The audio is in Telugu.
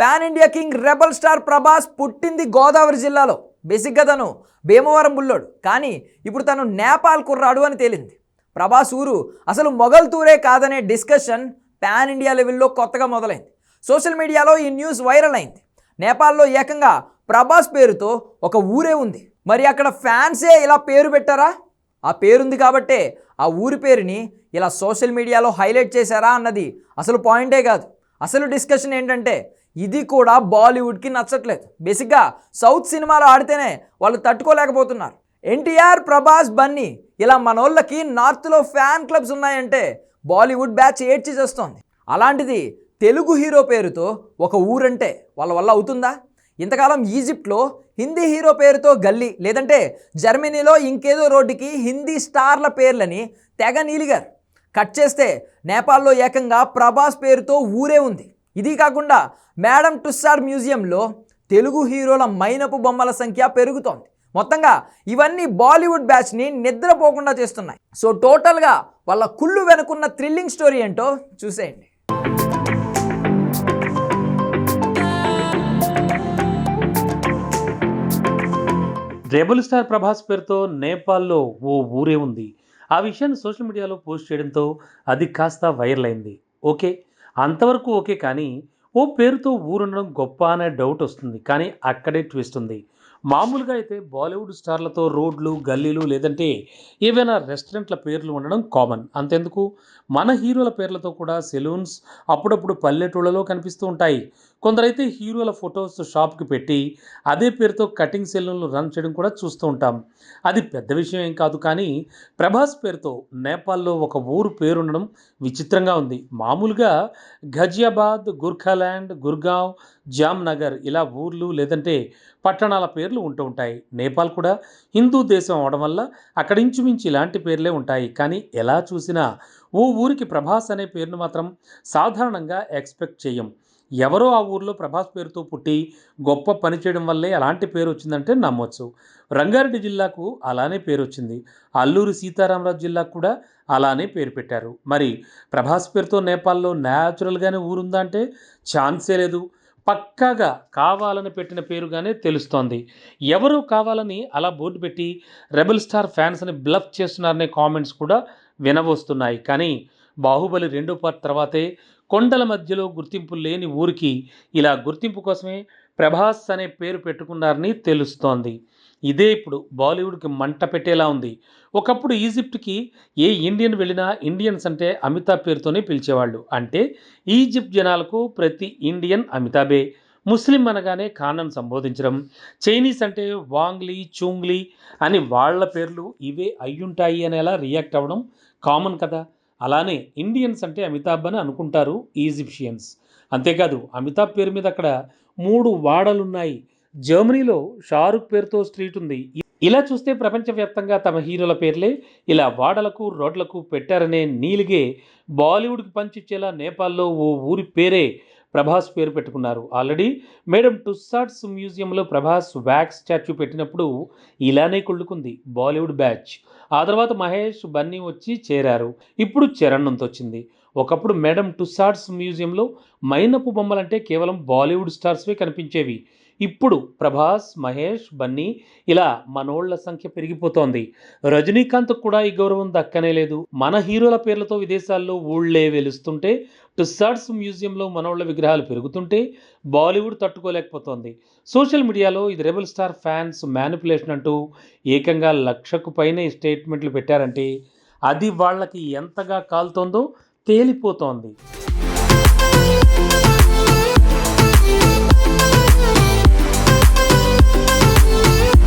Pan India king rebel star Prabhas పుట్టింది గోదావరి జిల్లాలో. బేసిక్గా తను భీమవరం బుల్లోడు. కానీ ఇప్పుడు తను నేపాల్ కుర్రాడు అని తేలింది. ప్రభాస్ ఊరు అసలు మొగల్తూరే కాదనే డిస్కషన్ పాన్ ఇండియా లెవెల్లో కొత్తగా మొదలైంది. సోషల్ మీడియాలో ఈ న్యూస్ వైరల్ అయింది. నేపాల్లో ఏకంగా ప్రభాస్ పేరుతో ఒక ఊరే ఉంది. మరి అక్కడ ఫ్యాన్సే ఇలా పేరు పెట్టారా? ఆ పేరుంది కాబట్టే ఆ ఊరి పేరుని ఇలా సోషల్ మీడియాలో హైలైట్ చేశారా అన్నది అసలు పాయింటే కాదు. అసలు డిస్కషన్ ఏంటంటే ఇది కూడా బాలీవుడ్కి నచ్చట్లేదు. బేసిక్గా సౌత్ సినిమాలు ఆడితేనే వాళ్ళు తట్టుకోలేకపోతున్నారు. ఎన్టీఆర్ ప్రభాస్ బన్నీ ఇలా మనోళ్ళకి నార్త్లో ఫ్యాన్ క్లబ్స్ ఉన్నాయంటే బాలీవుడ్ బ్యాచ్ ఏడ్చి చేస్తోంది. అలాంటిది తెలుగు హీరో పేరుతో ఒక ఊరంటే వాళ్ళ వల్ల అవుతుందా? ఇంతకాలం ఈజిప్ట్లో హిందీ హీరో పేరుతో గల్లీ లేదంటే జర్మనీలో ఇంకేదో రోడ్డుకి హిందీ స్టార్ల పేర్లని తెగ నీలిగారు. కట్ చేస్తే నేపాల్లో ఏకంగా ప్రభాస్ పేరుతో ఊరే ఉంది. ఇది కాకుండా మేడం టుస్సాడ్ మ్యూజియంలో తెలుగు హీరోల మైనపు బొమ్మల సంఖ్య పెరుగుతోంది. మొత్తంగా ఇవన్నీ బాలీవుడ్ బ్యాచ్ని నిద్రపోకుండా చేస్తున్నాయి. సో టోటల్గా వాళ్ళ కుళ్ళు వెనుకున్న థ్రిల్లింగ్ స్టోరీ ఏంటో చూసేయండి. రెబల్ స్టార్ ప్రభాస్ పేరుతో నేపాల్లో ఓ ఊరే ఉంది. ఆ విషయాన్ని సోషల్ మీడియాలో పోస్ట్ చేయడంతో అది కాస్త వైరల్ అయింది. ఓకే అంతవరకు ఓకే కానీ ఓ పేరుతో ఊరుండడం గొప్ప అనే డౌట్ వస్తుంది కానీ అక్కడే ట్విస్ట్ ఉంది. మామూలుగా అయితే బాలీవుడ్ స్టార్లతో రోడ్లు గల్లీలు లేదంటే ఏవైనా రెస్టారెంట్ల పేర్లు ఉండడం కామన్. అంతెందుకు? మన హీరోల పేర్లతో కూడా సెలూన్స్ అప్పుడప్పుడు పల్లెటూళ్ళలో కనిపిస్తూ ఉంటాయి. కొందరైతే హీరోల ఫొటోస్ షాప్కి పెట్టి అదే పేరుతో కటింగ్ సెలూన్లు రన్ చేయడం కూడా చూస్తూ ఉంటాం. అది పెద్ద విషయం ఏం కాదు కానీ ప్రభాస్ పేరుతో నేపాల్లో ఒక ఊరు పేరుండడం విచిత్రంగా ఉంది. మామూలుగా ఘజియాబాద్ గుర్ఖాల్యాండ్ గుర్గావ్ జామ్నగర్ ఇలా ఊర్లు లేదంటే పట్టణాల పేరు పేర్లు ఉంటూ ఉంటాయి. నేపాల్ కూడా హిందూ దేశం అవడం వల్ల అక్కడ ఇంచుమించు ఇలాంటి పేర్లే ఉంటాయి. కానీ ఎలా చూసినా ఓ ఊరికి ప్రభాస్ అనే పేరును మాత్రం సాధారణంగా ఎక్స్పెక్ట్ చేయం. ఎవరో ఆ ఊర్లో ప్రభాస్ పేరుతో పుట్టి గొప్ప పని చేయడం వల్లే అలాంటి పేరు వచ్చిందంటే నమ్మొచ్చు. రంగారెడ్డి జిల్లాకు అలానే పేరు వచ్చింది. అల్లూరి సీతారామరాజు జిల్లాకు కూడా అలానే పేరు పెట్టారు. మరి ప్రభాస్ పేరుతో నేపాల్లో న్యాచురల్గానే ఊరుందా అంటే ఛాన్సే లేదు. పక్కాగా కావాలని పెట్టిన పేరుగానే తెలుస్తోంది. ఎవరు కావాలని అలా బోర్డు పెట్టి రెబల్ స్టార్ ఫ్యాన్స్ని బ్లఫ్ చేస్తున్నారనే కామెంట్స్ కూడా వినవస్తున్నాయి. కానీ బాహుబలి రెండో పార్ట్ తర్వాతే కొండల మధ్యలో గుర్తింపు లేని ఊరికి ఇలా గుర్తింపు కోసమే ప్రభాస్ అనే పేరు పెట్టుకున్నారని తెలుస్తోంది. ఇదే ఇప్పుడు బాలీవుడ్కి మంట పెట్టేలా ఉంది. ఒకప్పుడు ఈజిప్ట్కి ఏ ఇండియన్ వెళ్ళినా ఇండియన్స్ అంటే అమితాబ్ పేరుతోనే పిలిచేవాళ్ళు. అంటే ఈజిప్ట్ జనాలకు ప్రతి ఇండియన్ అమితాబే. ముస్లిం అనగానే ఖానను సంబోధించడం. చైనీస్ అంటే వాంగ్లీ చూంగ్లీ అని వాళ్ళ పేర్లు ఇవే అయ్యుంటాయి అనేలా రియాక్ట్ అవ్వడం కామన్ కదా. అలానే ఇండియన్స్ అంటే అమితాబ్ అని అనుకుంటారు ఈజిప్షియన్స్. అంతేకాదు అమితాబ్ పేరు మీద అక్కడ మూడు వాడలున్నాయి. జర్మనీలో షారుఖ్ పేరుతో స్ట్రీట్ ఉంది. ఇలా చూస్తే ప్రపంచవ్యాప్తంగా తమ హీరోల పేర్లే ఇలా వాడలకు రోడ్లకు పెట్టారనే నీలిగే బాలీవుడ్కి పంచిచ్చేలా నేపాల్లో ఓ ఊరి పేరే ప్రభాస్ పేరు పెట్టుకున్నారు. ఆల్రెడీ మేడం టుస్సాట్స్ మ్యూజియంలో ప్రభాస్ వ్యాక్స్ స్టాచ్యూ పెట్టినప్పుడు ఇలానే కుళ్ళుకుంది బాలీవుడ్ బ్యాచ్. ఆ తర్వాత మహేష్ బన్నీ వచ్చి చేరారు. ఇప్పుడు చరణ్ వచ్చింది. ఒకప్పుడు మేడం టుస్సాట్స్ మ్యూజియంలో మైనపు బొమ్మలంటే కేవలం బాలీవుడ్ స్టార్స్వే కనిపించేవి. ఇప్పుడు ప్రభాస్ మహేష్ బన్నీ ఇలా మనోళ్ళ సంఖ్య పెరిగిపోతోంది. రజనీకాంత్ కూడా ఈ గౌరవం దక్కనే లేదు. మన హీరోల పేర్లతో విదేశాల్లో ఊళ్ళే వెలుస్తుంటే టుస్సాడ్స్ మ్యూజియంలో మనోళ్ళ విగ్రహాలు పెరుగుతుంటే బాలీవుడ్ తట్టుకోలేకపోతోంది. సోషల్ మీడియాలో ఇది రెబల్ స్టార్ ఫ్యాన్స్ మ్యానిపులేషన్ అంటూ ఏకంగా లక్షకు పైనే స్టేట్మెంట్లు పెట్టారంటే అది వాళ్ళకి ఎంతగా కాలుతోందో తేలిపోతోంది.